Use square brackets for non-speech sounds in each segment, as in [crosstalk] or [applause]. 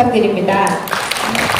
부탁드립니다.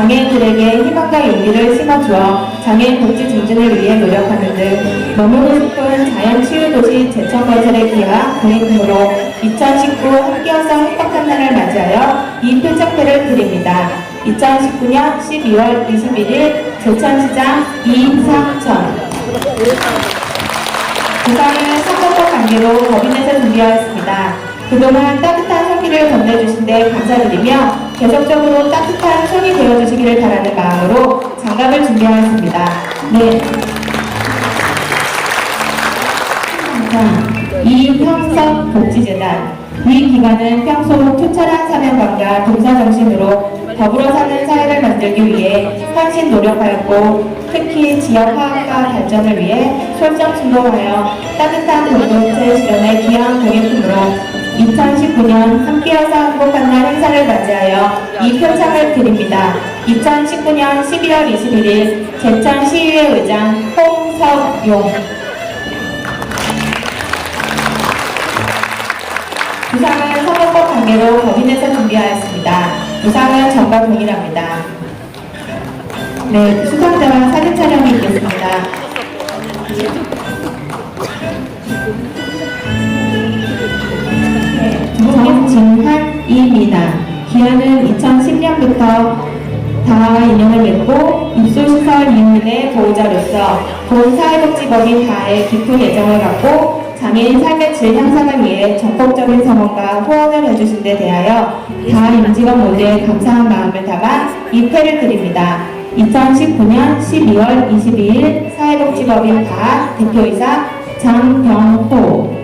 장애인들에게 희망과 용기를 심어주어 장애인 복지 증진을 위해 노력하는 등 머무고 싶은 자연 치유도시 제천 건설에 기여한 고객님으로 2019 함께여서 행복한 날을 맞이하여 이 표창대를 드립니다. 2019년 12월 21일 제천시장 이상천 부산은 선거과 관계로 법인에서 준비하였습니다. 그동안 따뜻한 손길을 건네주신 데 감사드리며 계속적으로 따뜻한 손이 되어주시기를 바라는 마음으로 장갑을 준비하였습니다. 네. 자, 이형석 복지재단. 이 기관은 평소 투철한 사명감과 봉사정신으로 더불어 사는 사회를 만들기 위해 헌신 노력하였고 특히 지역 화합과 발전을 위해 솔선수범하여 따뜻한 공동체 실현에 기여한 공예품으로 2019년 함께여서 행복한 날 행사를 맞이하여 이 표창을 드립니다. 2019년 12월 21일 제천시의회 의장 홍석용 부상은 선거법 관계로 법인에서 준비하였습니다. 부상은 전과 동일합니다. 네, 수상자와 사진 촬영이 있겠습니다. 네, 정진환 이미나 기아는 2010년부터 다와 인연을 맺고 입소시설 이용인의 보호자로서 본 사회복지법인 다에 깊은 애정을 갖고 장애인 삶의 질 향상을 위해 적극적인 성원과 후원을 해주신 데 대하여 다 임직원 모두에 감사한 마음을 담아 입회를 드립니다. 2019년 12월 22일 사회복지법인 다 대표이사 장병호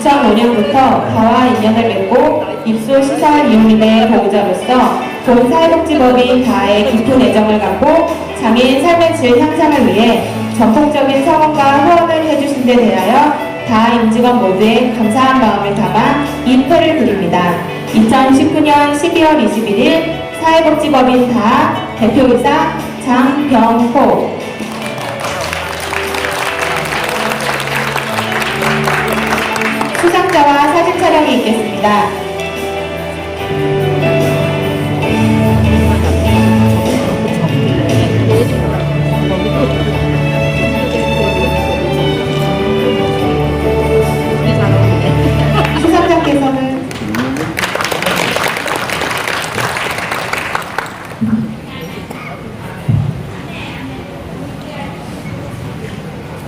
2005년부터 다와 인연을 맺고 입소 시설 이용인의 보호자로서 본 사회복지법인 다에 깊은 애정을 갖고 장애인 삶의 질 향상을 위해 전폭적인 성원과 후원을 해주신 데 대하여 다 임직원 모두에 감사한 마음을 담아 입회를 드립니다. 2019년 12월 21일 사회복지법인 다 대표이사 장병호 수상자와 사진 촬영이 있겠습니다.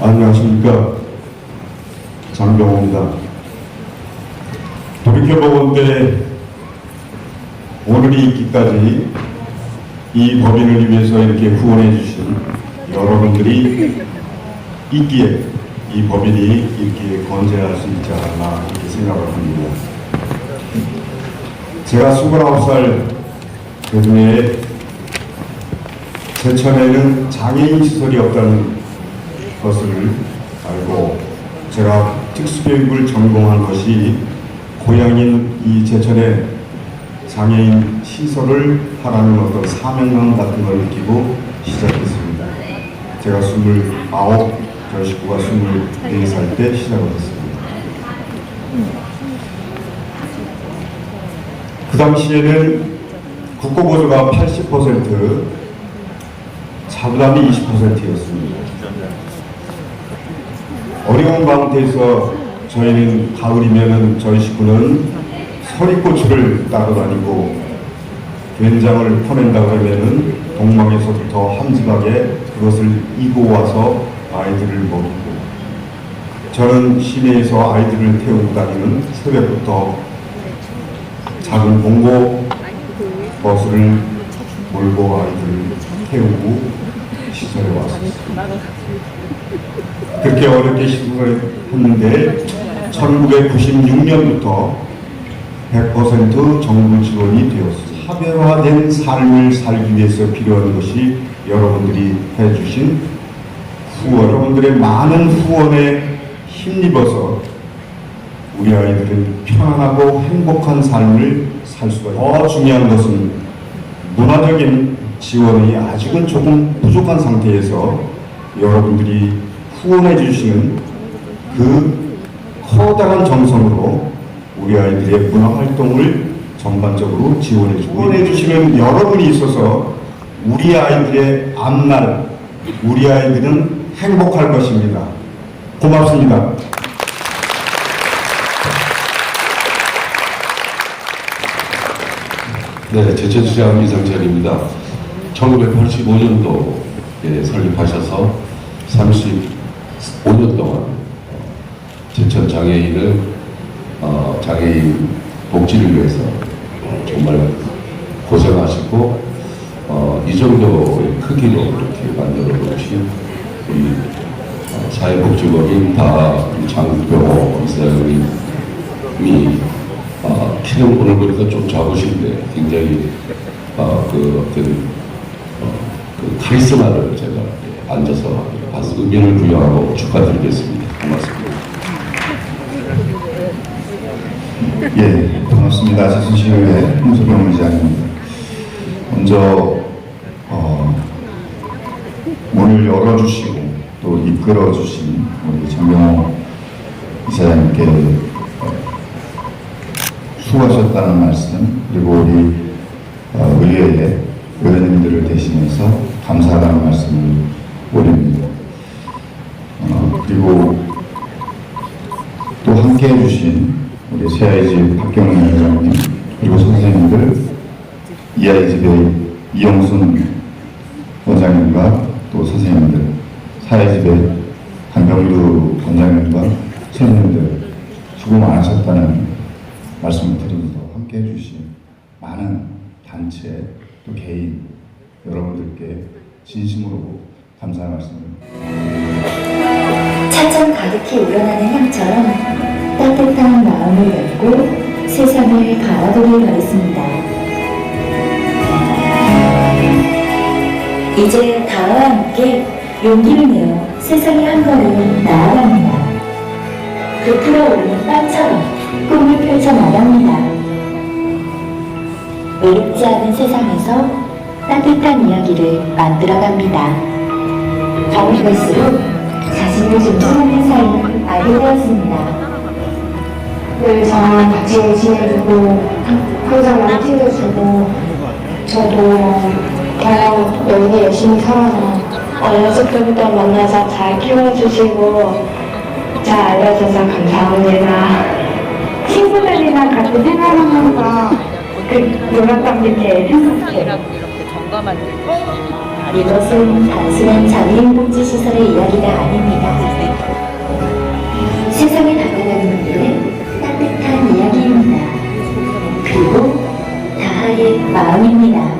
안녕하십니까 장병호입니다. 돌이켜보건대 오늘이 있기까지 이 법인을 위해서 이렇게 후원해 주신 여러분들이 있기에 이 법인이 이렇게 건재할 수 있지 않았나 이렇게 생각을 합니다. 제가 29살 그중에 제천에는 장애인 시설이 없다는 것을 알고 제가 특수교육을 전공한 것이 고향인 이 제천에 장애인 시설을 하라는 어떤 사명감 같은 걸 느끼고 시작했습니다. 제가 29, 저희 식구가 24살 때 시작을 했습니다. 그 당시에는 국고보조가 80%, 자부담이 20%였습니다. 어려운 가운데서 저희는 가을이면은 저희 식구는 서리고추를 따라다니고 된장을 퍼낸다 그러면은 동막에서부터 함지박에 그것을 이고 와서 아이들을 먹이고 저는 시내에서 아이들을 태우고 다니는 새벽부터 작은 봉고 버스를 몰고 아이들을 태우고 시설에 왔었습니다. 그렇게 어렵게 시설을 했는데 1996년부터 100% 정부 지원이 되었습니다. 차별화된 삶을 살기 위해서 필요한 것이 여러분들이 해주신 후원, 여러분들의 많은 후원에 힘입어서 우리 아이들은 편안하고 행복한 삶을 살 수가 있습니다. 더 중요한 것은 문화적인 지원이 아직은 조금 부족한 상태에서 여러분들이 후원해 주시는 그 커다란 정성으로 우리 아이들의 문화 활동을 전반적으로 지원해 주고 후원해 주시는 여러분이 있어서 우리 아이들의 앞날 우리 아이들은 행복할 것입니다. 고맙습니다. 네, 제천시장 이상철입니다. 1985년도 에 설립하셔서 35년 동안 제천 장애인을 어, 장애인 복지를 위해서 정말 고생하시고 어, 이 정도의 크기로 이렇게 만들어 놓으신 이 어, 사회복지법인 다 장병호 이사님이 아, 키는 오늘 보니까 좀 작으신데 굉장히 아, 그 어떤 어, 그 카리스마를 제가 예, 앉아서 의미를 부여하고 축하드리겠습니다. 고맙습니다. 예, 반갑습니다. 제천시의회 홍수병 의장입니다. 먼저 어, 문을 열어주시고 또 이끌어주신 우리 장병호 이사장님께 어, 수고하셨다는 말씀 그리고 우리 어, 의회의 의원님들을 대신해서 감사하다는 말씀을 올립니다. 어, 그리고 또 함께 해주신 우리 새아이집 박경래 회장님 그리고 선생님들 이아이집의 이영순 원장님과 또 선생님들 사회집의 강병두 원장님과 선생님들 수고 많으셨다는 말씀을 드립니다. 함께 해주신 많은 단체 또 개인 여러분들께 진심으로 감사의 말씀을 차천 가득히 우러나는 향처럼 따뜻한 마음을 열고 세상을 바라보길 바랬습니다. 이제 다와 함께 용기를 내어 세상의 한 걸음 나아갑니다. 부풀어 오르는 빵처럼 꿈을 펼쳐 나갑니다. 외롭지 않은 세상에서 따뜻한 이야기를 만들어 갑니다. 밤이 갈수록 자신을 존중하는 사이를 알게 되었습니다. 늘 저랑 같이 지내주고 항상 많이 챙겨주고 저도 그냥 여기 열심히 살아서 어렸을 때부터 만나서 잘 키워주시고 잘 알려줘서 감사합니다. 친구들이랑 같이 생활하면서 그 놀았던 게 제일 행복해요. 이것은 단순한 장애인 복지 시설의 이야기가 아닙니다. 세상에 다가가는 길의 따뜻한 이야기입니다. 그리고 다하의 사회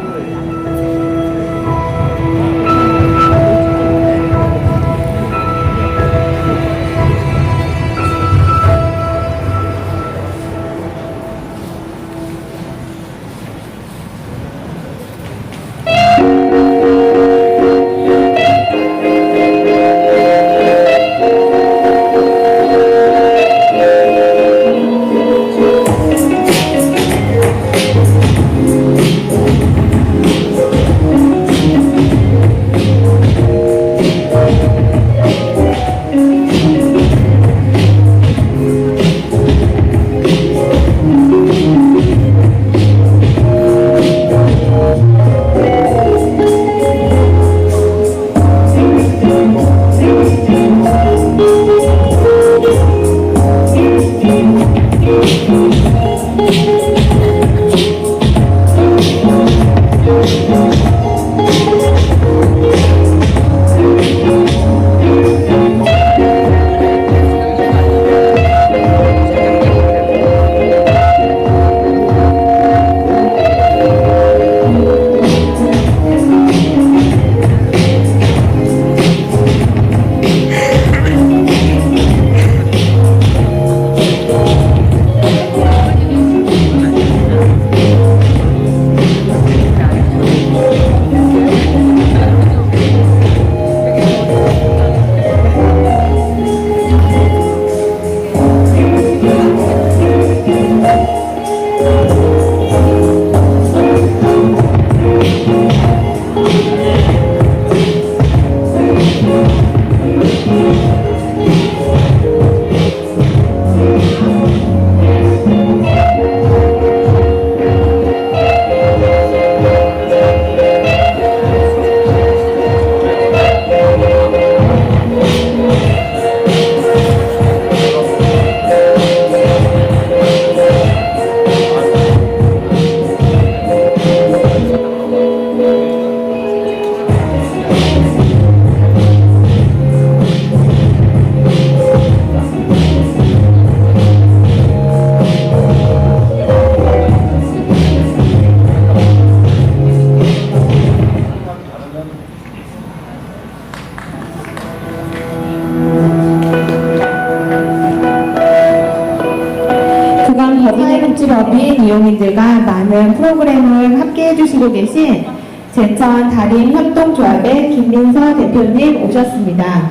복지법인 이용인들과 많은 프로그램을 함께 해주시고 계신 제천 달인 협동조합의 김민서 대표님 오셨습니다.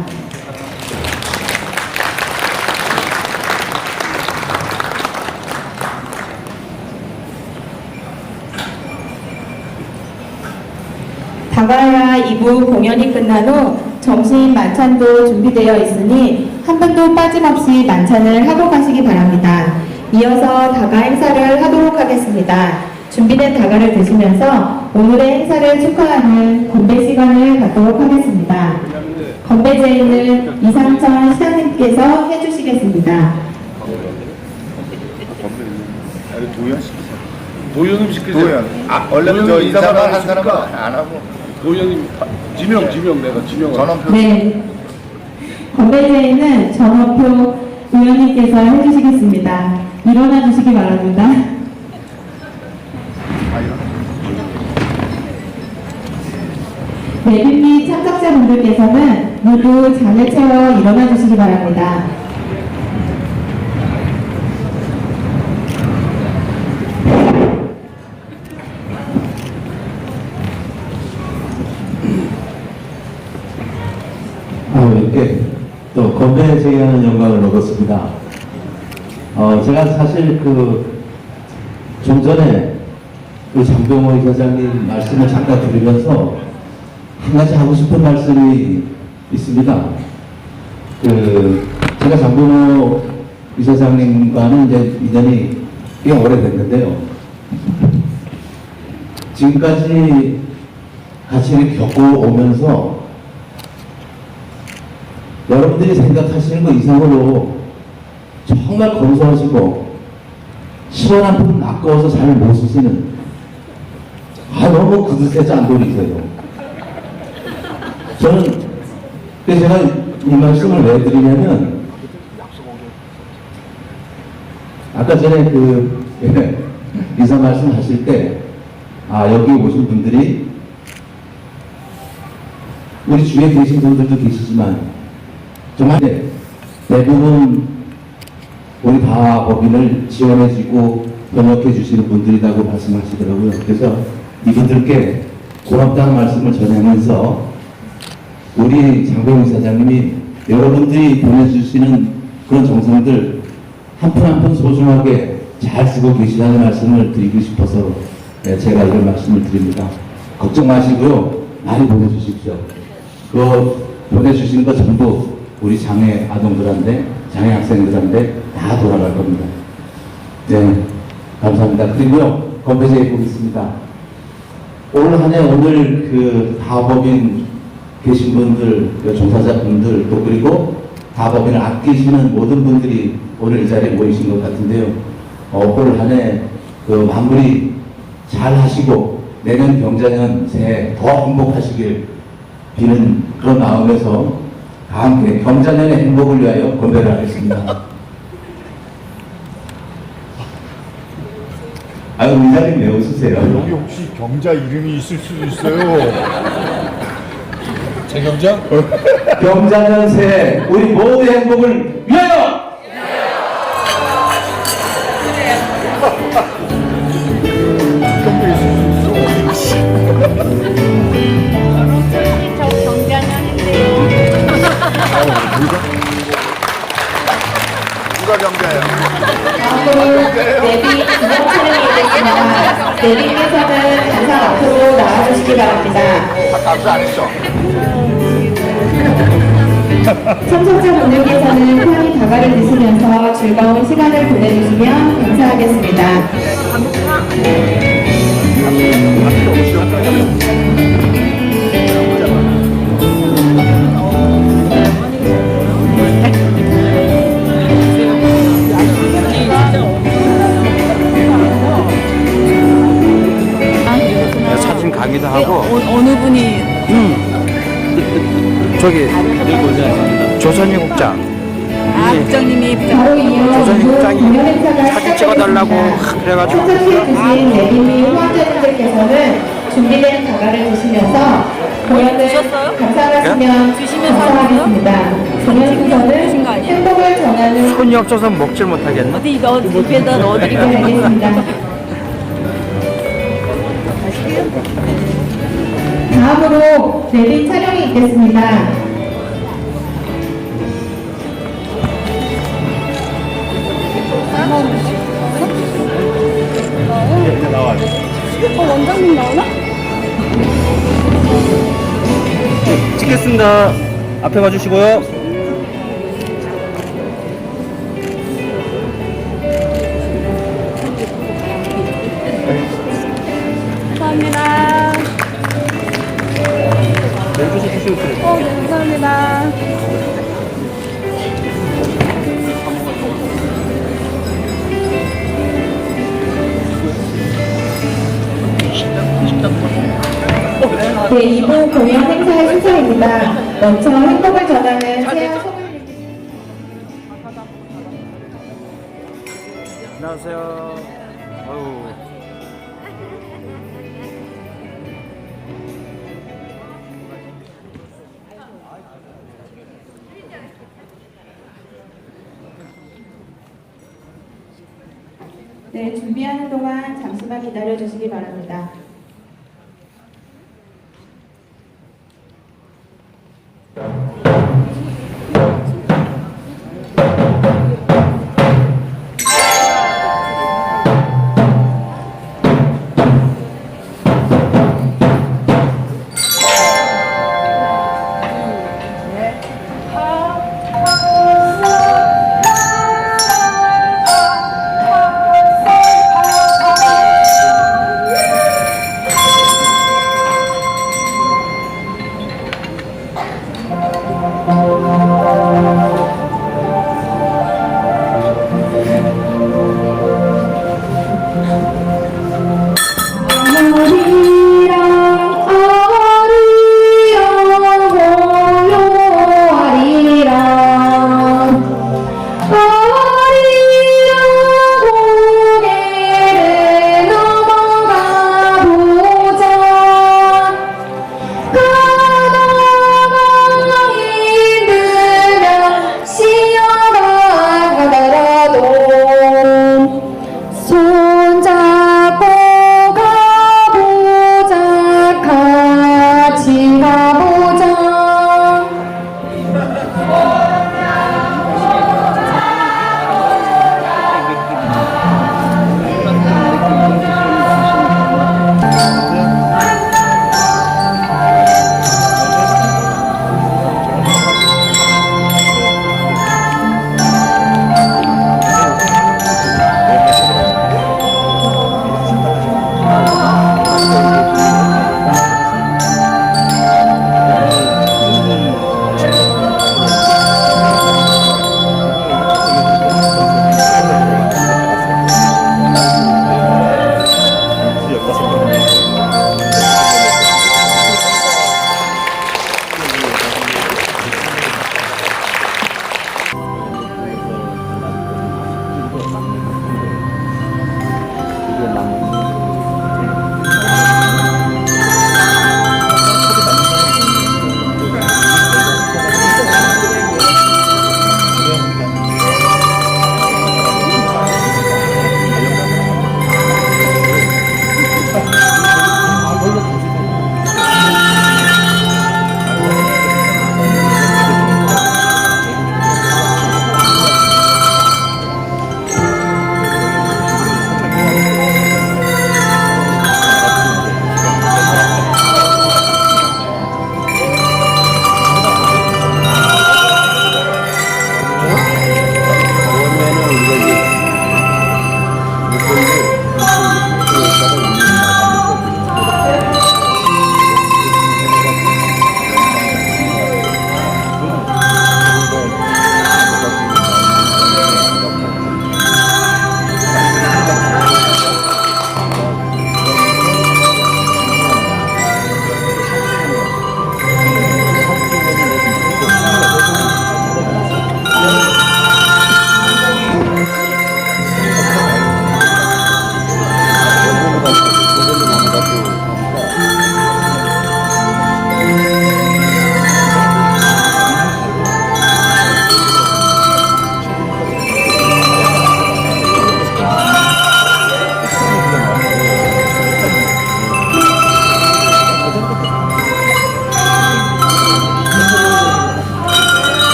다가야 2부 공연이 끝난 후 점심 만찬도 준비되어 있으니 한 분도 빠짐없이 만찬을 하고 가시기 바랍니다. 이어서 다가 행사를 하도록 하겠습니다. 준비된 다가를 드시면서 오늘의 행사를 축하하는 건배 시간을 갖도록 하겠습니다. 건배 제의는 이상천 시장님께서 해주시겠습니다. 도현님 시키세요. 도현. 아, 원래 저 도현이 인사만 인사만 한 사람은. 안 하고 도현님 지명 지명 내가 지명을. 전원표 네. 건배 제의는 전원표 의원님께서 해주시겠습니다. 일어나 주시기 바랍니다. 내빈 및 참석자분들께서는 모두 잔을 채워 일어나 주시기 바랍니다. 아, 이렇게 또 건배 제의하는 영광을 얻었습니다. 어, 제가 사실 그, 좀 전에 우리 장병호 이사장님 말씀을 잠깐 들으면서 한 가지 하고 싶은 말씀이 있습니다. 그, 제가 장병호 이사장님과는 이제 인연이 꽤 오래됐는데요. 지금까지 같이 겪어오면서 여러분들이 생각하시는 것 이상으로 정말 건소하시고 시원 한 푼 아까워서 잘 못 쓰시는 아 너무 그릇에 짠돌이세요. 저는 그래서 제가 이 말씀을 왜 드리냐면 아까 전에 그 [laughs] 이사 말씀하실 때 아 여기 오신 분들이 우리 주위에 계신 분들도 계시지만 정말 네, 대부분 우리 다 법인을 지원해주고 번역해 주시는 분들이라고 말씀하시더라고요. 그래서 이분들께 고맙다는 말씀을 전하면서 우리 장병희 사장님이 여러분들이 보내주시는 그런 정성들 한 푼 한 푼 소중하게 잘 쓰고 계시다는 말씀을 드리고 싶어서 네, 제가 이런 말씀을 드립니다. 걱정 마시고요. 많이 보내주십시오. 그 보내주신 거 전부 우리 장애 아동들한테, 장애 학생들한테 다 돌아갈 겁니다. 네, 감사합니다. 그리고요, 건배제 보겠습니다. 올 한해 오늘 그 다법인 계신 분들, 그 종사자분들, 또 그리고 다법인을 아끼시는 모든 분들이 오늘 이 자리에 모이신 것 같은데요. 어, 올 한해 그 마무리 잘 하시고 내년 경자년 새해 더 행복하시길 비는 그런 마음에서 다 함께 경자년의 행복을 위하여 건배를 하겠습니다. 아유, 의장님 왜 웃으세요? 여기 혹시 경자 이름이 있을 수도 있어요. 최경장? 경자년 새해 우리 모두의 행복을 위하여! 경자 있을 수 있어. 누가 경자예요? 다음으로 내비 기념 촬영이 있겠습니다. 내비께서는 단상 앞으로 나와주시기 바랍니다. 아, 답수 안 했어. 참석자분들께서는 편히 다가를 드시면서 즐거운 시간을 보내주시면 감사하겠습니다. 찍어달라고 시작하겠습니다. 그래가지고 참석해주신 내빈미 후원자분들께서는 준비된 다가를 드시면서 공연을? 감상하시면 드시면서 감사하겠습니다. 공연 순서는 드신? 행복을 전하는 손이 없어서 먹질 못하겠네. 어디 너 입에다 넣어드리고 알겠습니다. 다음으로 랩인 촬영이 있겠습니다. 찍겠습니다. 앞에 와주시고요. 먼저 행복을 전하는 세아 소글 안녕하세요. 아유. 네, 준비하는 동안 잠시만 기다려 주시기 바랍니다.